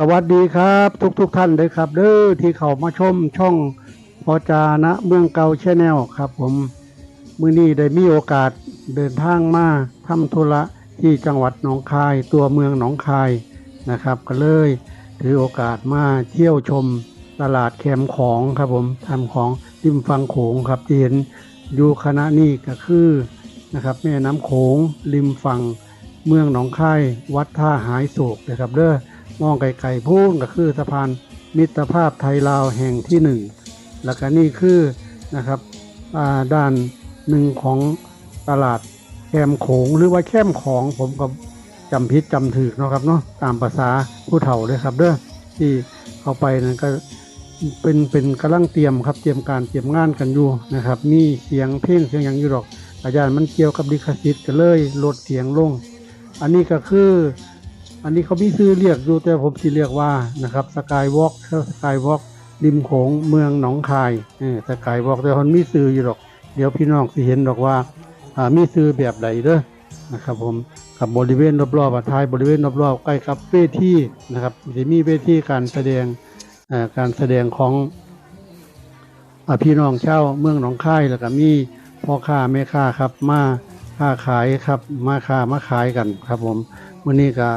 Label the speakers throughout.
Speaker 1: สวัสดีครับทุกทุกๆท่านเลยครับ เด้อที่เข้ามาชมช่องพอจานะเมืองเก่าแชแนลครับ ผมมือนี้ได้มีโอกาสเดินทางมาทำธุระที่จังหวัดหนองคาย ตัวเมืองหนองคายนะครับ ก็เลยถือโอกาสมาเที่ยวชมตลาดแคมของครับผมทำของริมฝั่งโขงครับที่เห็นอยู่คณะนี้ก็คือนะครับแม่น้ำโขงริมฝั่งเมืองหนองคายวัดท่าหายโศกนะครับเด้อ มองไกลๆพูนก็คือสะพานมิตรภาพไทยลาวแห่งที่หนึ่งแล้วก็นี่คือนะครับด้านหนึ่งของตลาดแคมโขงหรือว่าแคมของผมก็จำพิษจำถือเนาะครับเนาะตามภาษาผู้เฒ่าเลยครับเด้อที่เข้าไปนั้นก็เป็นเป็นกำลังเตรียมครับเตรียมการเตรียมงานกันอยู่นะครับมีเสียงเพลงเสียงอย่างอยู่ดอกอาจารย์มันเกี่ยวกับลิขสิทธิ์ก็เลยลดเสียงลง อันนี้ก็คือ อันนี้เขามีชื่อเรียกอยู่แต่ผมสิเรียกว่านะครับสกายวอล์กสกายวอล์กริมโขงเมืองหนองคายเออสกายวอล์กแต่คนมีชื่ออยู่ดอก เดี๋ยวพี่น้องสิเห็นดอกว่าอ่ามีชื่อแบบใดเด้อนะครับผมกับบริเวณรอบๆอะท้ายบริเวณรอบๆใกล้กับเวทีนะครับจะมีเวทีการแสดงการแสดงของอพี่น้องเช่าเมืองหนองคายแล้วก็มีพ่อค้าแม่ค้าครับมาค้าขายครับมาค้ามาขายกันครับผมวันนี้ก็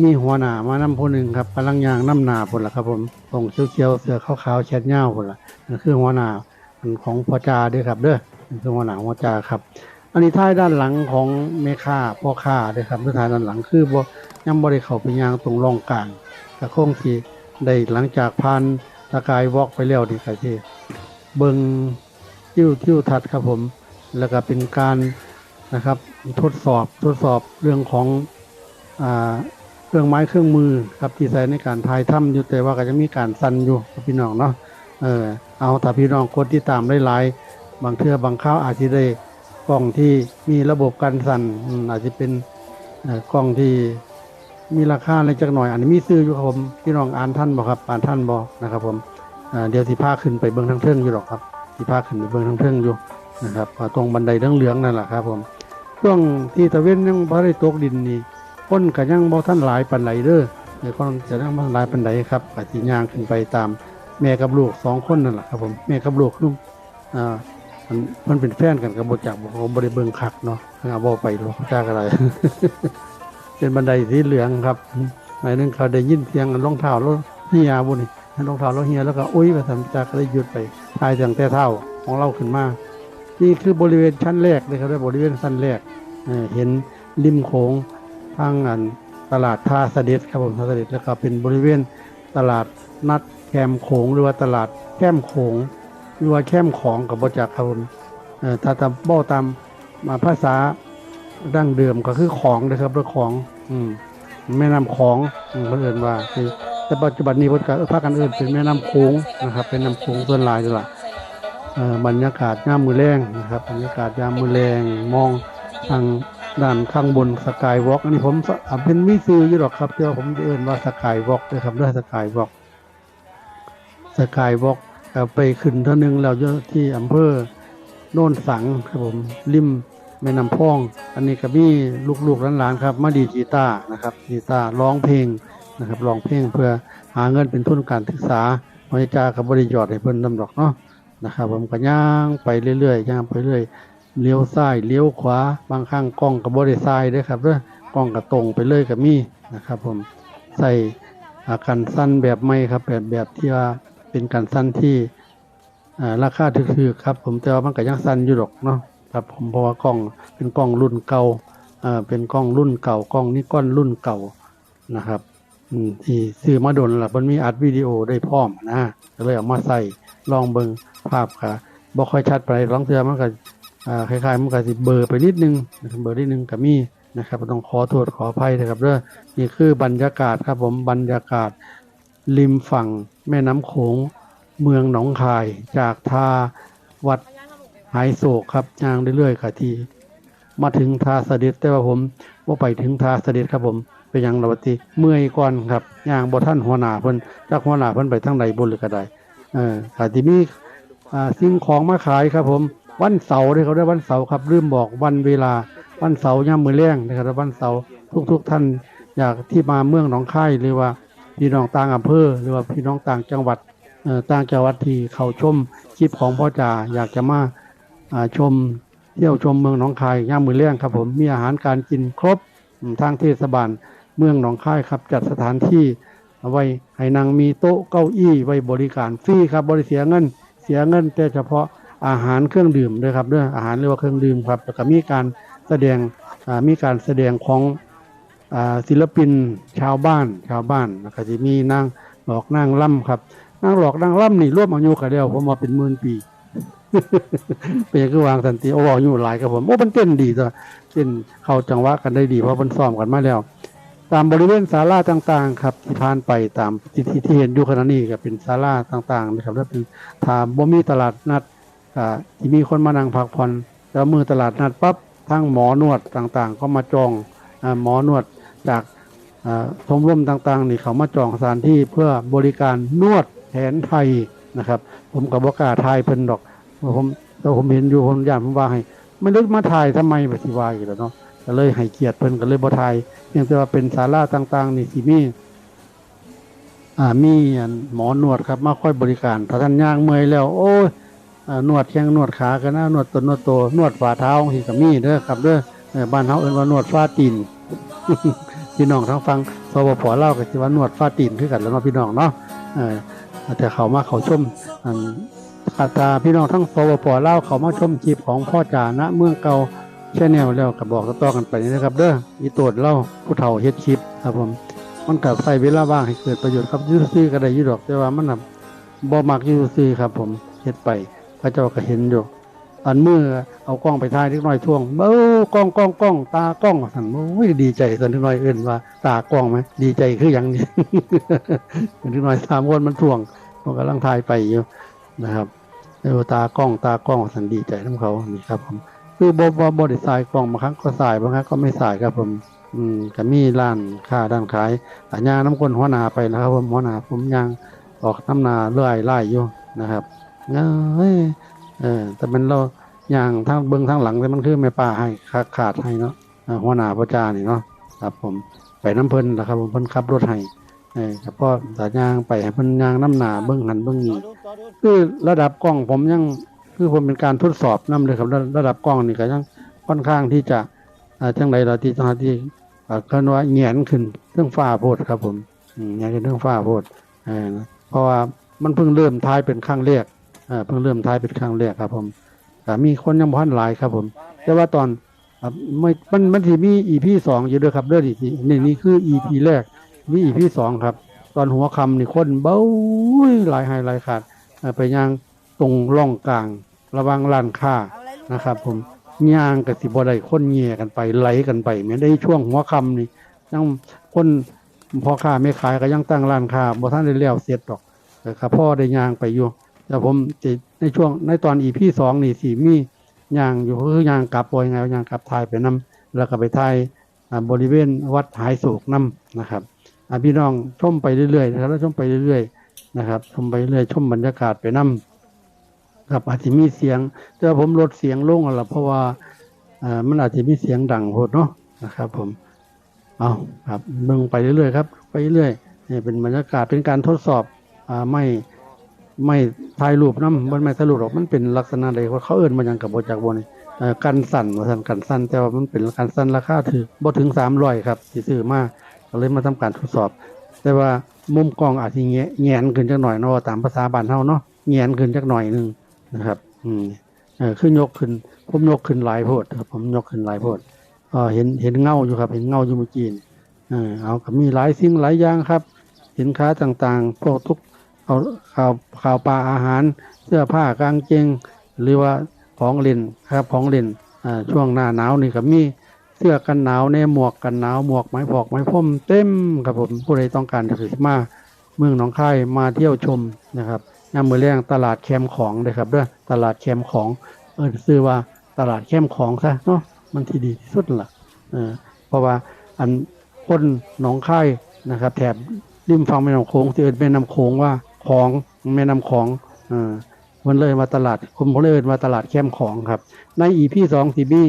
Speaker 1: มีหัวหน้ามานำผู้หนึ่งครับกำลังยางน้ำหนาพุ่นละครับ ผมตรงเขียวๆเสือขาวๆแชดเงาพุ่นละนั่นคือหัวหน้าของพ่อจาด้วยครับ เด้อนั่นคือหัวหน้าพ่อจาครับ อันนี้ท้ายด้านหลังของแม่ค้าพ่อค้าด้วยครับท้ายด้านหลังคือบ่ยังบ่ได้เขาไปยางตรงรองกลางก็คงสิได้หลังจากผ่านตะกายวอกไปแล้วนี่ก็สิเบิงทิ้วทิ้วทัศน์ครับผม แล้วก็เป็นการนะครับทดสอบทดสอบเรื่องของอ่า เครื่องไม้เครื่องมือครับที่ใช้ในการทายถ้ำอยู่แต่ว่าก็จะมีการสั่นอยู่พี่น้องเนาะเออเอาถ้าพี่น้องคนที่ตามได้หลายบางเทื่อบางคราวอาจจะได้กล้องที่มีระบบการสั่นอาจจะเป็นกล้องที่มีราคาอะไรจักหน่อย อันนี้มีซื้ออยู่ครับผมพี่น้องอ่านท่านบ่ครับอ่านท่านบ่นะครับผมเดี๋ยวสิพาขึ้นไปเบื้องทั้งเทิงอยู่หรอกครับสิพาขึ้นไปเบื้องทั้งเทิงอยู่นะครับอ่าตรงบันไดเหลืองนั่นแหละครับผมช่วงที่ตะเวนยังบ่ได้ตกดินนี่ คนก็ยังบ่ท่านหลายปันไหลเด้อเดี๋ยวคนจะยังบ่ทันหลายปันไหลครับปฏิญางขึ้นไปตาม แม่กับลูกสองคนนั่นแหละครับผมแม่กับลูกลูกอ่ามันมันเป็นแฟนกันกับบ่จักบ่เขาบ่ได้เบิงคักเนาะเอาบ่ไปหรอกจักอะไรเป็นบันไดสีเหลืองครับหมายถึงเขาได้ยินเสียงรองเท้ารถเฮียบุนี่รองเท้ารถเฮียแล้วก็อุ้ยไปทำจากก็ได้หยุดไปทายตั้งแต่เท้าของเราขึ้นมานี่คือบริเวณชั้นแรกเลยครับบริเวณชั้นแรกเอ่อเห็นริมโขง ทางอันตลาดท่าเสด็จครับผมท่าเสด็จแล้วก็เป็นบริเวณตลาดนัดแคมโขงหรือว่าตลาดแคมโขงหรือว่าแคมของกับบจักครับผมถ้าตามบ่ตามมาภาษาดั้งเดิมก็คือของนะครับเรื่องของอืมแม่น้ำของเพิ่นเอิ้นว่าคือแต่ปัจจุบันนี้พิ่นก็ภาคกันอิ้นเป็นแม่น้ำโขงนะครับ เป็นน้ำโขงส่วนหลายนั่นล่ะบรรยากาศยามมือแลงนะครับบรรยากาศยามมือแลงมองทาง ด้านข้างบนสกายวอล์กอันนี้ผมเป็นวิซื้อยู่หรอกครับแต่ว่าผมจะเอ่นว่าสกายวอล์กด้วยครับด้วยสกายวอล์กสกายวอล์กไปขึ้นเท่านึงแล้วที่อำเภอโน่นสังครับผมริมแม่น้ำพอง อันนี้ก็มีลูกๆหลานๆครับ มาดีดกีตาร์นะครับกีตาร์ร้องเพลงนะครับร้องเพลงเพื่อหาเงินเป็นทุนการศึกษาพระเจ้ากับบริยอดให้เพิ่นนำดอกเนาะนะครับผมก็ย่างไปเรื่อยๆย่างไปเรื่อย เลี้ยวซ้ายเลี้ยวขวา บางครั้งกล้องกับบริซ้ายด้วยครับเด้อกล้องกับตรงไปเลยกับมีนะครับ ผมใส่อาการสั้นแบบไม่ครับแบบแบบที่ว่าเป็นการสั้นที่อ่าราคาถูกๆครับ ผมแต่ว่ามันก็ยังสั้นอยู่หรอกเนาะครับผมเพราะว่ากล้องเป็นกล้องรุ่นเก่าอ่าเป็นกล้องรุ่นเก่ากล้องนิกอนรุ่นเก่านะครับอืมที่ซื้อมาโดนละมันมีอัดวิดีโอได้พร้อมนะก็เลยเอามาใส่ลองเบิงภาพค่ะบ่ค่อยชัดไปลองเทื่อมันก็ คล้ายๆมันก็สิเบอร์ไปนิดนึงนะครับเบอร์นิดนึงก็มีนะครับต้องขอโทษขออภัยนะครับเด้อนี่คือบรรยากาศครับผมบรรยากาศริมฝั่งแม่น้ำโขงเมืองหนองคาย จากทาวัดหายโศกครับย่างเรื่อยๆค่ะทีมาถึงทาเสด็จแต่ว่าผมว่าไปถึงทาเสด็จครับผมไปยังระวัติเมื่อยก่อนครับย่างบท่านหัวหน้าเพิ่นจากหัวหน้าเพิ่นไปทางใดบนหรือก็ได้เออค่ะที่มีสิ่งของมาขายครับผม วันเสาร์เนี่ยเขาเรียกวันเสาร์ครับลืมบอกวันเวลาวันเสาร์ย่ำมือแรงนะครับวันเสาร์ทุกๆท่านอยากที่มาเมืองหนองคายหรือว่าพี่น้องต่างอำเภอ หรือว่าพี่น้องต่างจังหวัดต่างจังหวัดที่เขาชมคลิปของพ่อจ่าอยากจะมาชมเที่ยวชมเมืองหนองคายย่ามือเลี้ยงครับ ผมมีอาหารการกินครบทางเทศบาลเมืองหนองคายครับ จัดสถานที่ไว้ให้นางมีโต๊ะเก้าอี้ไว้บริการฟรีครับบริเสียเงินเสียเงินแต่เฉพาะ อาหารเครื่องดื่มด้วยครับด้วยอาหารเรียกว่าเครื่องดื่มครับแล้วก็มีการแสดงมีการแสดงของศิลปินชาวบ้านชาวบ้านแล้วก็จะมีนางหลอกนางล่ำครับนางหลอกนางล่ำนี่ร่วมอายุกันแล้วผมมาเป็นหมื่นปีเป็นย่างคือวางสันติโอ้อายุหลายครับผมโอ้มันเต้นดีตัวเต้นเข้าจังหวะกันได้ดีเพราะมันซ้อมกันมาแล้ว ตามบริเวณศาลาต่างๆ ครับ ที่ผ่านไปตามที่ที่เห็นอยู่ขณะนี้ก็เป็นศาลาต่างๆนะครับแล้วเป็นถามบ่มีตลาดนัด มีคนมานั่งพักผ่อนแล้วมือตลาดนัดปั๊บทั้งหมอนวดต่างๆ ก็มาจองอหมอนวดจากชมรมต่างๆ นี่เขามาจองสถานที่เพื่อบริการนวดแผนไทยนะครับ ผมกับบอกล้าทายเพิ่นดอกผมแต่ผมเห็นอยู่ผมอยากผมว่าให้ไม่รู้มาถ่ายทำไมปฏิวาอยู่แล้วเนาะก็เลยให้เกียรติเพิ่นก็เลยบ่ถ่ายเพียงแต่ว่าเป็นศาลาต่าง ๆ นี่ที่มีอ่ามีอันหมอนวดครับ มาค่อยบริการถ้าท่านย่างเมื่อยแล้ว โอ้ย นวดแข้งนวดขากันนะนวดตนนวดตัวนวดฝ่าเท้าที่ก็มีเด้อครับเด้อบ้านเฮาเอิ้นว่านวดฝ่าตีนพี่น้องทั้งฟังสปปเล่าก็สิว่านวดฝ่าตีนคือกันแล้วเนาะพี่น้องเนาะแต่เขามาเขาชมอันอาตาพี่น้องทั้งสปปเล่าเขามาชมคลิปของพ่อจานะเมืองเก่าแช่แนวแล้วก็บอกต่อกันไปนะครับเด้ออีโตดเล่าผู้เฒ่าเฮ็ดคลิปครับผมมันกับใส่เวลาว่างให้เกิดประโยชน์ครับยูซื่อก็ได้ยูดอกแต่ว่ามันน่ะบ่มักยูซื่อครับผมเฮ็ดไป พระเจ้าก็เห็นอยู่ อันเมื่อเอากล้องไปถ่ายนิดหน่อยท่วงเบ้ากล้องกล้องกล้องตากล้องสั่นโอ้ยดีใจสันนิดหน่อยเอื่นว่า ตากล้องไหมดีใจคืออย่างนี้สันนิดหน่อยสามคนมันท่วงมันกำลังถ่ายไปอยู่นะครับเออตากล้องตากล้องสันดีใจทั้งเขานี่ครับผมคือบ่บ่บ่ได้สายกล่องบางครั้งก็สายบางครั้งก็ไม่สายครับผมอืมก็มีร้านค้าด้านขายอาย่างน้ำคนหัวนาไปนะครับผมหัวนาผมยางออกน้ำนาเลื่อยไล่อยู่นะครับ เอ้ยเออ แต่มันเราอย่างทางเบิ้องทางหลังแต่มันคือไม่ป่าให้ขาดขาดให้เนาะหัวหน้าประจานี่เนาะครับผมไปน้ำเพลินนะครับผมเพิ่นขับรถให้เออครับก็สายยางไปให้เพิ่นยางน้ำหนาเบิ้องหันเบิ้องนี่คือระดับกล้องผมยังคือผมเป็นการทดสอบนํเลยครับระระดับกล้องนี่ก็ยังค่อนข้างที่จะอ่าจังไรเราที่จังที่อ่าเกินว่าเงียนขึ้นเรื่องฟ้าโพดครับผมอืมเงียนขึ้นเรื่องฟ้าโพดเออนะเพราะว่ามันเพิ่งเริ่มท้ายเป็นครั้งแรกอ่า เพิ่งเริ่มท้ายเป็นครั้งแรกครับ ผมแต่มีคนยังพันหลายครับ ผม แต่ว่าตอนไม่มันมันที่มีอีพีสองอยู่ด้วยครับเด้อดินี่นี่คืออีพีแรก มีอีพีสองครับ ตอนหัวคำนี่คนเบ้าหลายหายหลายขาดไปย่างตรงร่องกลาง ระวังร้านค้านะครับ ผมย่างกับสิบอไดคนเงียกันไปไหลกันไปไม่ได้ช่วงหัวคำนี่ยังคนพอค้าไม่ขายก็ยังตั้งร้านค้าบ่ท่านได้แล้วเสร็จดอกแต่ครับพ่อได้ย่างไปอยู่ แต่ผมจะในช่วงในตอนอีพี่สองนี่สีมีย่างอยู่คือย่างกลับปอยไงย่างกลับทายไปนํแล้วก็ไปทายบริเวณวัดหายโศกนํนะครับพี่น้องชมไปเรื่อยๆนะครับแล้วชมไปเรื่อยๆนะครับชมไปเรื่อยชมบรรยากาศไปนํครับอาจจะมีเสียง แต่ว่าผมลดเสียงลงแล้วล่ะเพราะว่ามันอาจจะมีเสียงดังโพดเนาะนะครับ ผมเอาครับเบิ่งไปเรื่อยๆครับ ไปเรื่อยนี่เป็นบรรยากาศเป็นการทดสอบอไม่ ไม่ถ่ายรูปน้ำมันไม่ถ่ายรูปหรอกมันเป็นลักษณะใดว่าเขาเอิ้นมาหยังกับบจักบนี่กันสั่นว่าซั่นกันสั่นแต่ว่ามันเป็นกันสั่นราคาถือบ่ถึง300ครับที่ซื้อมาก็เลยมาทำการทดสอบ แต่ว่ามุมกล้องอาจจะแงะแงนขึ้นจักหน่อยเนาะตามภาษาบ้านเฮาเนาะแงนขึ้นจักหน่อยหนึงนะครับ อืมเออคือยกขึ้น ผมยกขึ้นหลายโพดครับ ผมยกขึ้นหลายโพดเออเห็นเห็นเงาอยู่ครับ เห็นเงาอยู่เมื่อกี้นี่เออเอาก็มีหลายสิ่งหลายอย่างครับ สินค้าต่างๆพวกทุก เอาข่าวข่าวปลาอาหาร เสื้อผ้ากางเกงหรือว่าของเล่นครับของเล่นช่วงหน้าหนาวนี่ก็มีเสื้อกันหนาวแน่หมวกกันหนาวหมวกไม้พอกไม้พ่มเต็มครับผมผู้ใดต้องการจะซื้อมาเมืองหนองคายมาเที่ยวชมนะครับยามือแรงตลาดแคมของเลยครับด้อตลาดแคมของเออซื้อว่าตลาดแคมของซะเนาะมันที่ดีที่สุดล่ะเออเพราะว่าอันคนหนองคายนะครับ แถบริมฝั่งแม่น้ำโขงที่เอิ้นแม่น้ำโขงว่า ของแม่น้ำของเออมันเลยมาตลาดผมเลยมาตลาดแคมของครับ ในอีพี่สองทีบี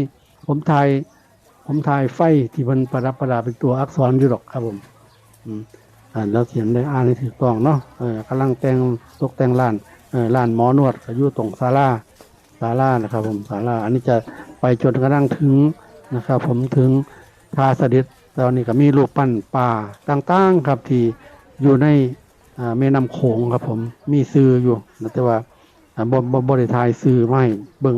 Speaker 1: ผมถ่ายผมถ่ายไฟที่มันประดับประดาเป็นตัวอักษรอยู่หรอกครับผมอ่าแล้วเสียงได้อ่านให้ถูกต้องเนาะเออกำลังแต่งตกแต่งร้านเออร้านหมอนวดก็อยู่ตรงศาลาศาลานะครับ ผมศาลาอันนี้จะไปจนกระทั่งถึงนะครับ ผมถึงทาสเดิษตอนนี้ก็มีรูปปั้นป่าต่างๆ ครับที่อยู่ใน แม่น้ำโขงครับผมมีซื้ออยู่แต่ว่าบ่บ่บ่ได้ทายซื้อไมาให้เบิ่ง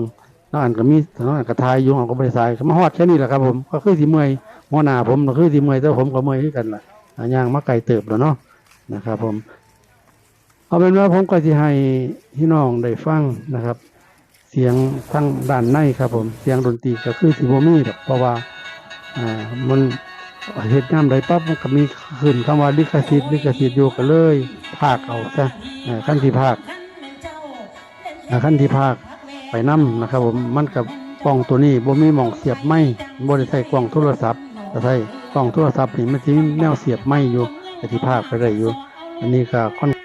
Speaker 1: น้องอันก็มีน้องอันก็ทายอยู่ของก็บ่ได้ทายมาฮอดแค่นี้แหละครับผมก็คือสิเมื่อยหัวหน้าผมก็คือสิเมื่อยแต่ผมก็เมื่อยคือกันล่ะอ่าย่างมาไกลเติบแล้วเนาะนะครับผม เอาเป็นว่าผมก็จะให้พี่น้องได้ฟังนะครับ เสียงทั้งด้านในครับผมเสียงดนตรีก็คือสิบมีดอกเพราะว่าอ่ามัน เหตุงานใดปั๊บมันก็มีขึ้นคำว่าลิขสิทธิ์ลิขสิทธิ์อยู่ก็เลยภาคเอาซะอ่ขั้นที่ภาคขั้นที่ภาคไปนํนะครับผมมันกับกล้องตัวนี้บ่มีหม่องเสียบไม้บ่ได้ใส่กล้องโทรศัพท์แต่ใส่กล้องโทรศัพท์นี่มันสิมีแนวเสียบไม้อยู่แต่ที่ภาคไปได้อยู่ อันนี้ก็ค่อน